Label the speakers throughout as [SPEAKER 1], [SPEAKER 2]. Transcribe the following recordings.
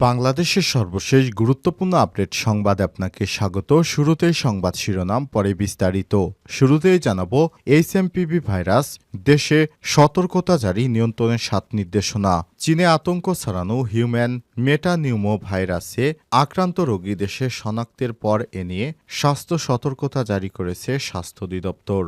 [SPEAKER 1] বাংলাদেশের সর্বশেষ গুরুত্বপূর্ণ আপডেট সংবাদ আপনাকে স্বাগত। শুরুতেই সংবাদ শিরোনাম, পরে বিস্তারিত। শুরুতেই জানাব এইচএমপিভি ভাইরাস, দেশে সতর্কতা জারি নিয়ন্ত্রণের সাত নির্দেশনা। চীনে আতঙ্ক ছড়ানো, হিউম্যান মেটানিউমো ভাইরাসে আক্রান্ত রোগী দেশে শনাক্তের পর এ নিয়ে স্বাস্থ্য সতর্কতা জারি করেছে স্বাস্থ্য অধিদপ্তর।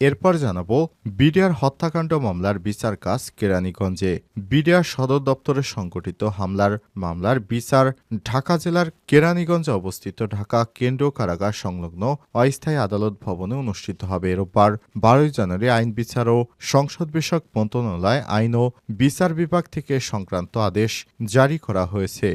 [SPEAKER 1] এরপর জানাব বিডিআর হত্যাকাণ্ড মামলার বিচার কাজ কেরানীগঞ্জে। বিডিআর সদর দপ্তরে সংগঠিত হামলার মামলার বিচার ঢাকা জেলার কেরানীগঞ্জে অবস্থিত ঢাকা কেন্দ্রীয় কারাগার সংলগ্ন অস্থায়ী আদালত ভবনে অনুষ্ঠিত হবে রোববার বারোই জানুয়ারি আইন বিচার ও সংসদ বিষয়ক মন্ত্রণালয় আইন ও বিচার বিভাগ থেকে সংক্রান্ত আদেশ জারি করা হয়েছে।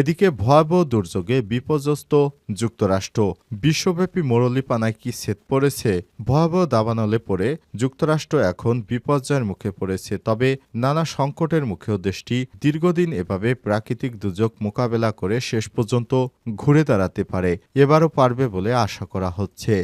[SPEAKER 1] এদিকে ভয়াবহ দুর্যোগে বিপর্যস্ত যুক্তরাষ্ট্র। বিশ্বব্যাপী মোরলিপানায় কি সেত পড়েছে? ভয়াবহ দাবানলে পড়ে। যুক্তরাষ্ট্র এখন বিপর্যয়ের মুখে পড়েছে, তবে নানা সংকটের মুখেও দেশটি দীর্ঘদিন এভাবে প্রাকৃতিক দুর্যোগ মোকাবেলা করে শেষ পর্যন্ত ঘুরে দাঁড়াতে পারে। এবারও পারবে বলে আশা করা হচ্ছে।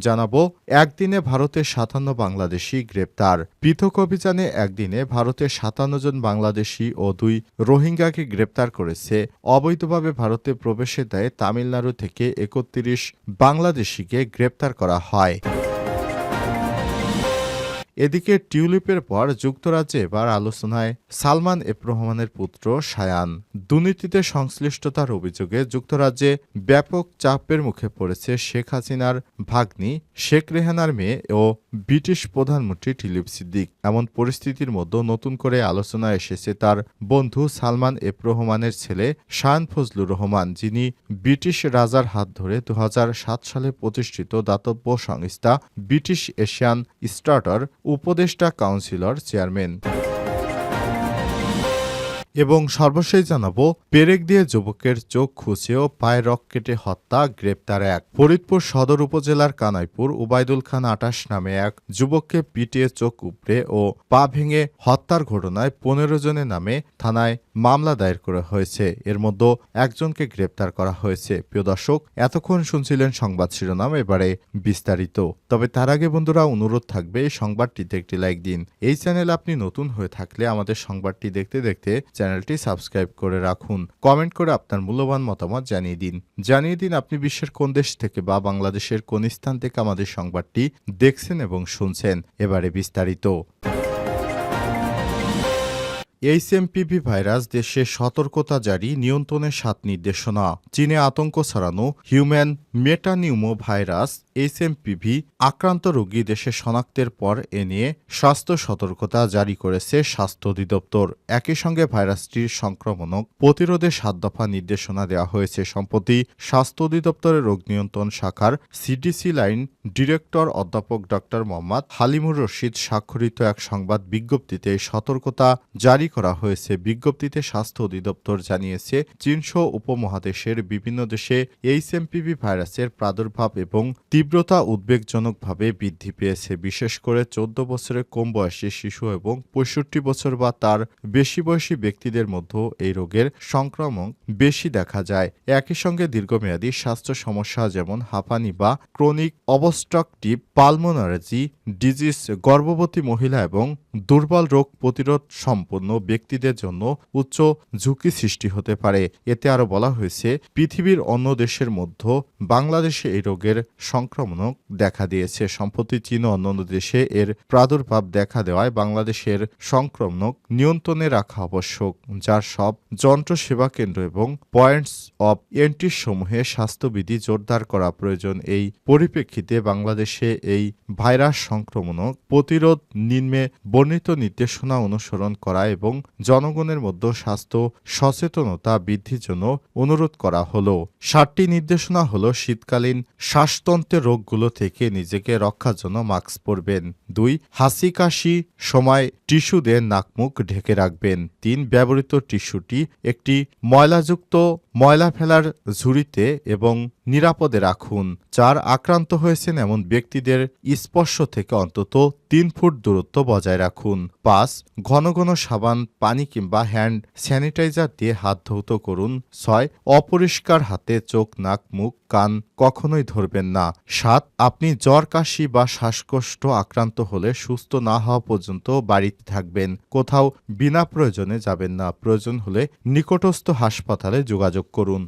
[SPEAKER 1] জানাব, একদিনে ভারতের সাতান্ন বাংলাদেশি গ্রেপ্তার। পৃথক অভিযানে একদিনে ভারতের সাতান্ন জন বাংলাদেশি ও দুই রোহিঙ্গাকে গ্রেপ্তার করেছে। অবৈধভাবে ভারতে প্রবেশের দায়ে তামিলনাড়ু থেকে একত্রিশ বাংলাদেশিকে গ্রেপ্তার করা হয়। এদিকে টিউলিপের পর যুক্তরাজ্যে এবার আলোচনায় সালমান এফ রহমানের পুত্র সায়ান। দুর্নীতিতে সংশ্লিষ্টতার অভিযোগে যুক্তরাজ্যে ব্যাপক চাপের মুখে পড়েছে শেখ হাসিনার ভাগ্নি, শেখ রেহানার মেয়ে ও ব্রিটিশ প্রধানমন্ত্রী টিলিপ সিদ্দিক। এমন পরিস্থিতির মধ্যে নতুন করে আলোচনা এসেছে তার বন্ধু সালমান এফ রহমানের ছেলে শায়ান ফজলুর রহমান, যিনি ব্রিটিশ রাজার হাত ধরে দু হাজার সাত সালে প্রতিষ্ঠিত দাতব্য সংস্থা ব্রিটিশ এশিয়ান স্টার্টার উপদেষ্টা কাউন্সিলর চেয়ারম্যান। এবং সর্বশেষ জানাব, পেরেক দিয়ে যুবকের চোখ খুঁজে ও পায়ে রক কেটে হত্যা, গ্রেপ্তার এক। ফরিদপুর সদর উপজেলার কানাইপুর, উবায়দুল খান আটাশ নামে এক যুবককে পিটিয়ে চোখ উপড়ে ও পা ভেঙে হত্যার ঘটনায় পনেরো জনের নামে থানায় মামলা দায়ের করা হয়েছে। এর মধ্যে একজনকে গ্রেপ্তার করা হয়েছে। প্রিয় দর্শক, এতক্ষণ শুনছিলেন সংবাদ শিরোনাম, এবারে বিস্তারিত। তবে তার আগে বন্ধুরা, অনুরোধ থাকবে, এই সংবাদটিতে একটি লাইক দিন। এই চ্যানেল আপনি নতুন হয়ে থাকলে আমাদের সংবাদটি দেখতে দেখতে চ্যানেলটি সাবস্ক্রাইব করে রাখুন। কমেন্ট করে আপনার মূল্যবান মতামত জানিয়ে দিন। জানিয়ে দিন আপনি বিশ্বের কোন দেশ থেকে বা বাংলাদেশের কোন স্থান থেকে আমাদের সংবাদটি দেখছেন এবং শুনছেন। এবারে বিস্তারিত। এইচএমপিভি ভাইরাস দেশে সতর্কতা জারি নিয়ন্ত্রণের সাত নির্দেশনা। চীনে আতঙ্ক ছড়ানো, হিউম্যান মেটানিউমো ভাইরাস এইচএমপিভি আক্রান্ত রোগী দেশে শনাক্তের পর এ নিয়ে স্বাস্থ্য সতর্কতা জারি করেছে স্বাস্থ্য অধিদপ্তর। একই সঙ্গে ভাইরাসটির সংক্রমণ প্রতিরোধে সাত দফা নির্দেশনা দেওয়া হয়েছে। সম্প্রতি স্বাস্থ্য অধিদপ্তরের রোগ নিয়ন্ত্রণ শাখার সিডিসি লাইন ডিরেক্টর অধ্যাপক ড মোহাম্মদ হালিমুর রশিদ স্বাক্ষরিত এক সংবাদ বিজ্ঞপ্তিতে সতর্কতা জারি করা হয়েছে। বিজ্ঞপ্তিতে স্বাস্থ্য অধিদপ্তর জানিয়েছে, চীনসহ উপমহাদেশের বিভিন্ন দেশে এইচএমপিভি ভাইরাসের প্রাদুর্ভাব এবং তীব্রতা উদ্বেগজনকভাবে বৃদ্ধি পেয়েছে। বিশেষ করে চোদ্দ বছরের কম বয়সী শিশু এবং পঁয়ষট্টি বছর বা তার বেশি বয়সী ব্যক্তিদের মধ্যে এই রোগের সংক্রমণ বেশি দেখা যায়। একই সঙ্গে দীর্ঘমেয়াদী স্বাস্থ্য সমস্যা যেমন হাঁপানি বা ক্রনিক অবস্ট্রাকটিভ পালমোনারেজি ডিজিজ, গর্ভবতী মহিলা এবং দুর্বল রোগ প্রতিরোধ সম্পন্ন ব্যক্তিদের জন্য উচ্চ ঝুঁকি সৃষ্টি হতে পারে। এতে আরও বলা হয়েছে, পৃথিবীর অন্য দেশের মধ্যে বাংলাদেশে এই রোগের সংক্রমণ দেখা দিয়েছে। সম্প্রতি চীন ও অন্যান্য দেশে এর প্রাদুর্ভাব দেখা দেওয়ায় বাংলাদেশের সংক্রমণ নিয়ন্ত্রণে রাখা আবশ্যক, যার সব যন্ত্র সেবা কেন্দ্র এবং পয়েন্টস অব এন্ট্রি সমূহে স্বাস্থ্যবিধি জোরদার করা প্রয়োজন। এই পরিপ্রেক্ষিতে বাংলাদেশে এই ভাইরাস সংক্রমণ প্রতিরোধ নিম্নে বর্ণিত নির্দেশনা অনুসরণ করা এবং জনগণের মধ্যে স্বাস্থ্য সচেতনতা বৃদ্ধির জন্য অনুরোধ করা হলো। সাতটি নির্দেশনা হলো শীতকালীন শ্বাসতন্ত্রের রোগগুলো থেকে নিজেকে রক্ষার জন্য মাস্ক পরবেন। দুই হাসি কাশি সময় টিস্যু দিয়ে নাকমুখ ঢেকে রাখবেন। তিন, ব্যবহৃত টিস্যুটি একটি ময়লাযুক্ত ময়লা ফেলার ঝুড়িতে এবং নিরাপদে রাখুন। চার আক্রান্ত হয়েছেন এমন ব্যক্তিদের স্পর্শ থেকে অন্তত তিন ফুট দূরত্ব বজায় রাখুন। পাঁচ, ঘন ঘন সাবান, পানি কিংবা হ্যান্ড স্যানিটাইজার দিয়ে হাত ধৌত করুন। ছয়, অপরিষ্কার হাতে চোখ, নাক, মুখ, কান কখনোই ধরবেন না। সাত, আপনি জ্বর, কাশি বা শ্বাসকষ্ট আক্রান্ত হলে সুস্থ না হওয়া পর্যন্ত বাড়িতে থাকবেন। কোথাও বিনা প্রয়োজনে যাবেন না। প্রয়োজন হলে নিকটস্থ হাসপাতালে যোগাযোগ করুন।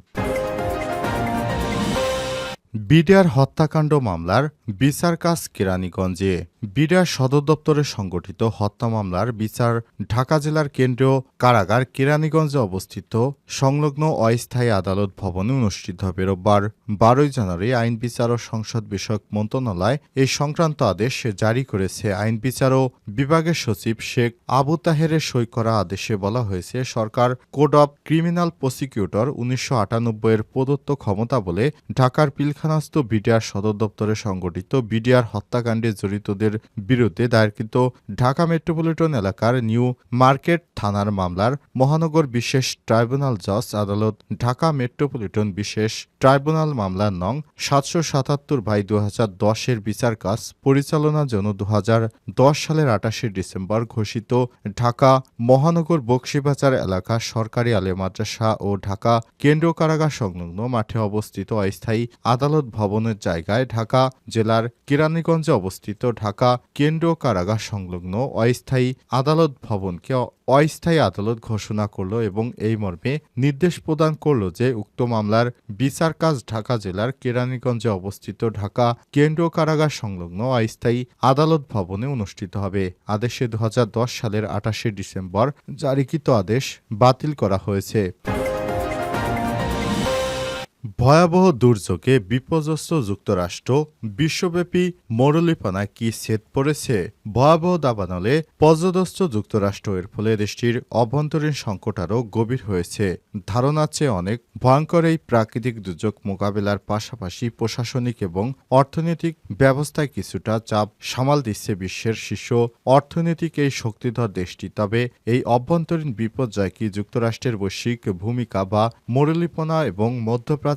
[SPEAKER 1] বিডিআর হত্যাকাণ্ড মামলার বিচার কাজ কেরানীগঞ্জে। বিডিআর সদর দপ্তরে সংগঠিত হত্যা মামলার বিচার ঢাকা জেলার কেন্দ্রীয় কারাগার কেরানীগঞ্জে অবস্থিত সংলগ্ন অস্থায়ী আদালত ভবনে অনুষ্ঠিত হবে রোববার, বারোই জানুয়ারি আইন বিচার ও সংসদ বিষয়ক মন্ত্রণালয় এই সংক্রান্ত আদেশ জারি করেছে। আইন বিচার ও বিভাগের সচিব শেখ আবু তাহেরের সই করা আদেশে বলা হয়েছে, সরকার কোড অব ক্রিমিনাল প্রসিকিউটর উনিশশো এর প্রদত্ত ক্ষমতা বলে ঢাকার পিলখানাস্থ বিডিআর সদর দপ্তরে সংগঠিত বিডিআর হত্যাকাণ্ডে জড়িতদের বিরুদ্ধে দায়েরকৃত ঢাকা মেট্রোপলিটন এলাকার নিউ মার্কেট থানার মামলার মহানগর বিশেষ ট্রাইব্যুনাল জজ আদালত ঢাকা মেট্রোপলিটন বিশেষ ট্রাইব্যুনাল মামলার নং সাতশো সাতাত্তর বাই দু দশের বিচার কাজ পরিচালনার জন্য দু হাজার দশ সালের আটাশে ডিসেম্বর ঘোষিত ঢাকা মহানগর বক্সিবাজার এলাকা সরকারি আলে মাদ্রাসা ও ঢাকা কেন্দ্রীয় কারাগার সংলগ্ন মাঠে অবস্থিত অস্থায়ী আদালত ভবনের জায়গায় ঢাকা জেলার কেরানীগঞ্জে অবস্থিত ঢাকা কেন্দ্রীয় কারাগার সংলগ্ন অস্থায়ী আদালত ভবনকে অস্থায়ী আদালত ঘোষণা করল এবং এই মর্মে নির্দেশ প্রদান করল যে উক্ত মামলার বিচার কাজ ঢাকা জেলার কেরানীগঞ্জে অবস্থিত ঢাকা কেন্দ্রীয় কারাগার সংলগ্ন অস্থায়ী আদালত ভবনে অনুষ্ঠিত হবে। আদেশে দু হাজার দশ সালের আঠাশে ডিসেম্বর জারিকৃত আদেশ বাতিল করা হয়েছে। ভয়াবহ দুর্যোগে বিপর্যস্ত যুক্তরাষ্ট্র বিশ্বব্যাপী মরুলিপনায় কি সেদ পড়েছে? ভয়াবহ দাবানলে পর্যদস্ত যুক্তরাষ্ট্র এর ফলে দেশটির অভ্যন্তরীণ সংকট আরও গভীর হয়েছে। ধারণার চেয়ে অনেক ভয়ঙ্কর এই প্রাকৃতিক দুর্যোগ মোকাবেলার পাশাপাশি প্রশাসনিক এবং অর্থনৈতিক ব্যবস্থায় কিছুটা চাপ সামাল দিচ্ছে বিশ্বের শীর্ষ অর্থনৈতিক এই শক্তিধর দেশটি। তবে এই অভ্যন্তরীণ বিপর্যয় কি যুক্তরাষ্ট্রের বৈশ্বিক ভূমিকা বা মরলিপনা এবং মধ্যপ্রাচ্যে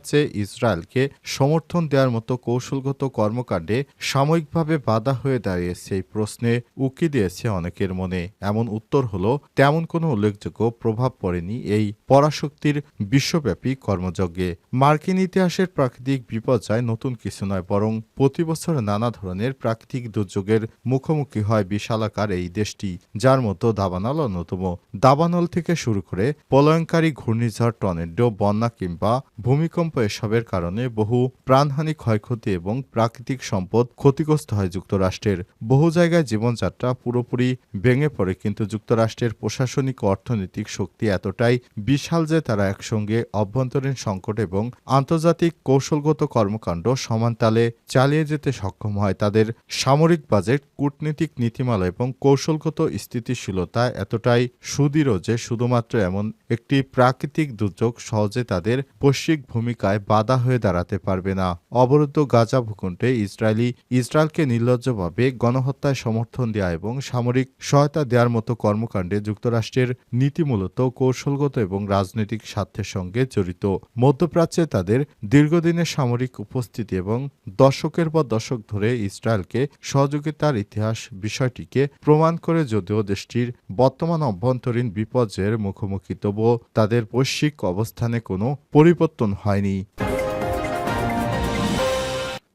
[SPEAKER 1] ইসরায়েলকে সমর্থন দেওয়ার মতো কৌশলগত কর্মকাণ্ডে সাময়িকভাবে বাধা হয়ে দাঁড়িয়েছে এই প্রশ্নে উকি দিয়েছে অনেকের মনে। এমন উত্তর হলো, তেমন কোনো উল্লেখযোগ্য প্রভাব পড়েনি এই পরাশক্তির বিশ্বব্যাপী কর্মযজ্ঞে। মার্কিন ইতিহাসের প্রাকৃতিক বিপর্যয় নতুন কিছু নয়, বরং প্রতি বছর নানা ধরনের প্রাকৃতিক দুর্যোগের মুখোমুখি হয় বিশালাকার এই দেশটি, যার মতো দাবানল অন্যতম। দাবানল থেকে শুরু করে প্রলয়ঙ্কারী ঘূর্ণিঝড়, টর্নেডো, বন্যা কিংবা ভূমিকম্প এসবের কারণে বহু প্রাণহানি, ক্ষয়ক্ষতি এবং প্রাকৃতিক সম্পদ ক্ষতিগ্রস্ত হয় যুক্তরাষ্ট্রের। বহু জায়গায় জীবনযাত্রা পুরোপুরি ভেঙে পড়ে, কিন্তু যুক্তরাষ্ট্রের প্রশাসনিক অর্থনৈতিক শক্তি এতটাই বিশাল যে তারা একসঙ্গে অভ্যন্তরীণ সংকট এবং আন্তর্জাতিক কৌশলগত কর্মকাণ্ড সমান তালে চালিয়ে যেতে সক্ষম হয়। তাদের সামরিক বাজেট, কূটনীতিক নীতিমালা এবং কৌশলগত স্থিতিশীলতা এতটাই সুদৃঢ় যে শুধুমাত্র এমন একটি প্রাকৃতিক দুর্যোগ সহজে তাদের বৈশ্বিক ভূমিকায় বাধা হয়ে দাঁড়াতে পারবে না। অবরুদ্ধ গাজা ভূখণ্ডে ইসরায়েলি, ইসরায়েলকে নির্লজ্জভাবে গণহত্যায় সমর্থন দেওয়া এবং সামরিক সহায়তা দেওয়ার মতো কর্মকাণ্ডে যুক্তরাষ্ট্রের নীতি মূলত কৌশলগত এবং রাজনৈতিক স্বার্থের সঙ্গে জড়িত। মধ্যপ্রাচ্যে তাদের দীর্ঘদিনের সামরিক উপস্থিতি এবং দশকের পর দশক ধরে ইসরায়েলকে সহযোগিতার ইতিহাস বিষয়টিকে প্রমাণ করে যদিও দেশটির বর্তমান অভ্যন্তরীণ বিপর্যয়ের মুখোমুখি, তবুও তাদের বৈশ্বিক অবস্থানে কোনো পরিবর্তন হয়নি। many.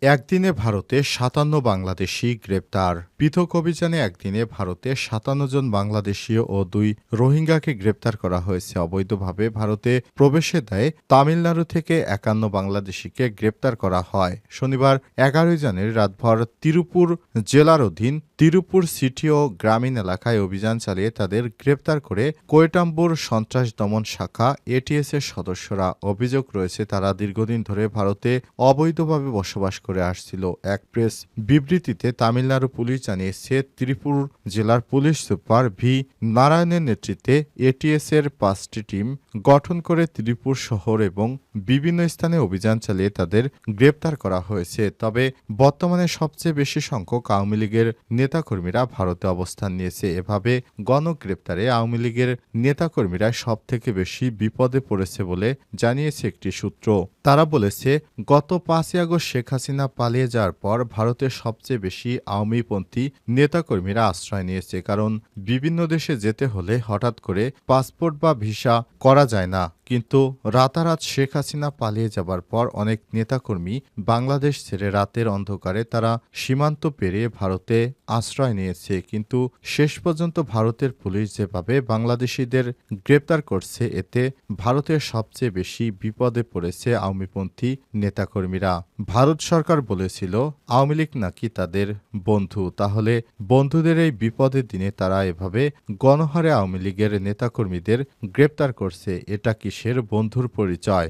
[SPEAKER 1] একদিনে ভারতে সাতান্ন বাংলাদেশি গ্রেপ্তার। পৃথক অভিযানে একদিনে ভারতে সাতান্ন জন বাংলাদেশীয় ও দুই রোহিঙ্গাকে গ্রেপ্তার করা হয়েছে। অবৈধভাবে ভারতে প্রবেশের দেয় তামিলনাড়ু থেকে একান্ন বাংলাদেশিকে গ্রেপ্তার করা হয়। শনিবার এগারোই জানুয়ারি রাতভর তিরুপুর জেলার অধীন তিরুপুর সিটি ও গ্রামীণ এলাকায় অভিযান চালিয়ে তাদের গ্রেপ্তার করে কোয়েটাম্বুর সন্ত্রাস দমন শাখা এটিএস এর সদস্যরা। অভিযোগ রয়েছে, তারা দীর্ঘদিন ধরে ভারতে অবৈধভাবে বসবাস করে আসছিল এক প্রেস বিবৃতিতে তামিলনাড়ু পুলিশ জানিয়েছে ত্রিপুর জেলার পুলিশ সুপার ভি নারায়ণের নেতৃত্বে এটিএস এর পাঁচটি টিম গঠন করে ত্রিপুর শহর এবং বিভিন্ন স্থানে অভিযান চালিয়ে তাদের গ্রেপ্তার করা হয়েছে। তবে বর্তমানে সবচেয়ে বেশি সংখ্যক আওয়ামী লীগের নেতাকর্মীরা ভারতে অবস্থান নিয়েছে। এভাবে গণগ্রেপ্তারে আওয়ামী লীগের নেতাকর্মীরা সব থেকে বেশি বিপদে পড়েছে বলে জানিয়েছে একটি সূত্র। তারা বলেছে, গত পাঁচই আগস্ট শেখ হাসিনা পালিয়ে যাওয়ার পর ভারতের সবচেয়ে বেশি আওয়ামীপন্থী নেতাকর্মীরা আশ্রয় নিয়েছে। কারণ বিভিন্ন দেশে যেতে হলে হঠাৎ করে পাসপোর্ট বা ভিসা করা যায় না। কিন্তু রাতারাত শেখ হাসিনা পালিয়ে যাবার পর অনেক নেতাকর্মী বাংলাদেশ ছেড়ে রাতের অন্ধকারে তারা সীমান্ত পেরিয়ে ভারতে আশ্রয় নিয়েছে। কিন্তু শেষ পর্যন্ত ভারতের পুলিশ যেভাবে বাংলাদেশিদের গ্রেপ্তার করছে, এতে ভারতের সবচেয়ে বেশি বিপদে পড়েছে আওয়ামীপন্থী নেতাকর্মীরা। ভারত সরকার বলেছিল, আওয়ামী লীগ নাকি তাদের বন্ধু। তাহলে বন্ধুদের এই বিপদের দিনে তারা এভাবে গণহারে আওয়ামী লীগের নেতাকর্মীদের গ্রেপ্তার করছে। এটা কি সের বন্ধুর পরিচয়?